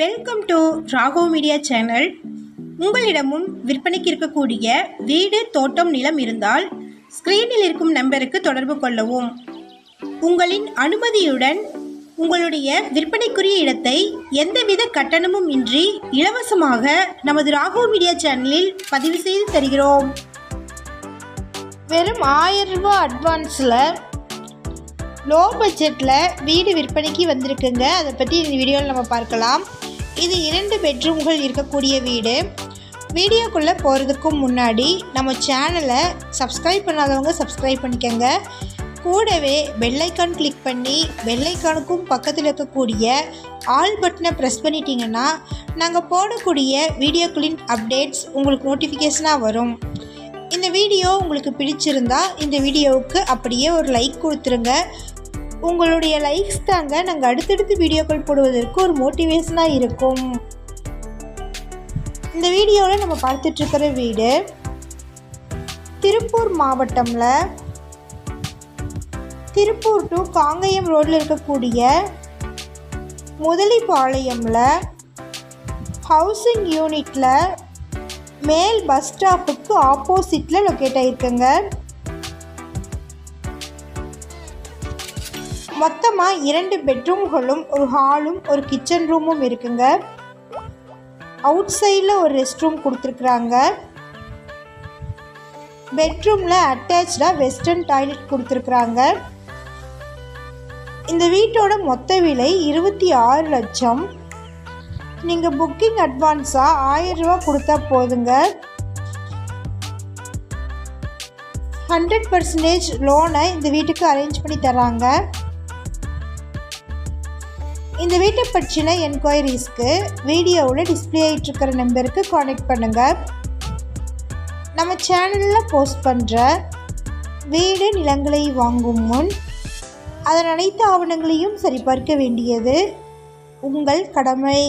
Welcome to Rago media channel உங்களிடமும் விற்பனைக்கு இருக்கக்கூடிய வீடு தோட்டம் நிலம் இருந்தால் ஸ்க்ரீனில் இருக்கும் நம்பருக்கு தொடர்பு கொள்ளவும். உங்களின் அனுமதியுடன் உங்களுடைய விற்பனைக்குரிய இடத்தை எந்தவித கட்டணமும் இன்றி இலவசமாக நமது ராகோ மீடியா சேனலில் பதிவு செய்து தருகிறோம். வெறும் ஆயிரம் ரூபாய் அட்வான்ஸில் லோ பட்ஜெட்டில் வீடு விற்பனைக்கு வந்திருக்குங்க. அதை பற்றி இந்த வீடியோவில் நம்ம பார்க்கலாம். இது இரண்டு பெட்ரூம்கள் இருக்கக்கூடிய வீடு. வீடியோக்குள்ளே போகிறதுக்கு முன்னாடி நம்ம சேனலை சப்ஸ்கிரைப் பண்ணாதவங்க சப்ஸ்கிரைப் பண்ணிக்கோங்க. கூடவே பெல்லைக்கான் கிளிக் பண்ணி பெல்லைக்கானுக்கும் பக்கத்தில் இருக்கக்கூடிய ஆல் பட்டனை ப்ரெஸ் பண்ணிட்டீங்கன்னா நாங்கள் போடக்கூடிய வீடியோக்களின் அப்டேட்ஸ் உங்களுக்கு நோட்டிஃபிகேஷனாக வரும். இந்த வீடியோ உங்களுக்கு பிடிச்சிருந்தா இந்த வீடியோவுக்கு அப்படியே ஒரு லைக் கொடுத்துருங்க. உங்களுடைய லைக்ஸ் தாங்க நாங்கள் அடுத்தடுத்து வீடியோக்கள் போடுவதற்கு ஒரு மோட்டிவேஷனாக இருக்கும். இந்த வீடியோவில் நம்ம பார்த்துட்ருக்கிற வீடு திருப்பூர் மாவட்டமில் திருப்பூர் டு காங்கயம் ரோட்டில் இருக்கக்கூடிய முதலிப்பாளையமில் ஹவுசிங் யூனிட்டில் மேல் பஸ் ஸ்டாப்புக்கு ஆப்போசிட்டில் லொக்கேட் ஆகிருக்குங்க மொத்தமாக இரண்டு பெட்ரூம்களும் ஒரு ஹாலும் ஒரு கிச்சன் ரூமும் இருக்குங்க. அவுட் சைடில் ஒரு ரெஸ்ட் ரூம் கொடுத்துருக்குறாங்க. பெட்ரூமில் அட்டாச்சாக வெஸ்டர்ன் டாய்லெட் கொடுத்துருக்குறாங்க. இந்த வீட்டோட மொத்த விலை இருபத்தி ஆறு லட்சம். நீங்கள் புக்கிங் அட்வான்ஸாக ஆயிரரூபா கொடுத்தா போதுங்க. ஹண்ட்ரட் பர்சன்டேஜ் லோனை இந்த வீட்டுக்கு அரேஞ்ச் பண்ணி தராங்க இந்த வீட்டை பற்றின என்கொயரிஸ்க்கு வீடியோவில் டிஸ்பிளே ஆகிட்டு இருக்கிற நம்பருக்கு காண்டாக்ட் பண்ணுங்கள் நம்ம சேனலில் போஸ்ட் பண்ணுற வீடு நிலங்களை வாங்கும் முன் அதன் அனைத்து ஆவணங்களையும் சரிபார்க்க வேண்டியது உங்கள் கடமை.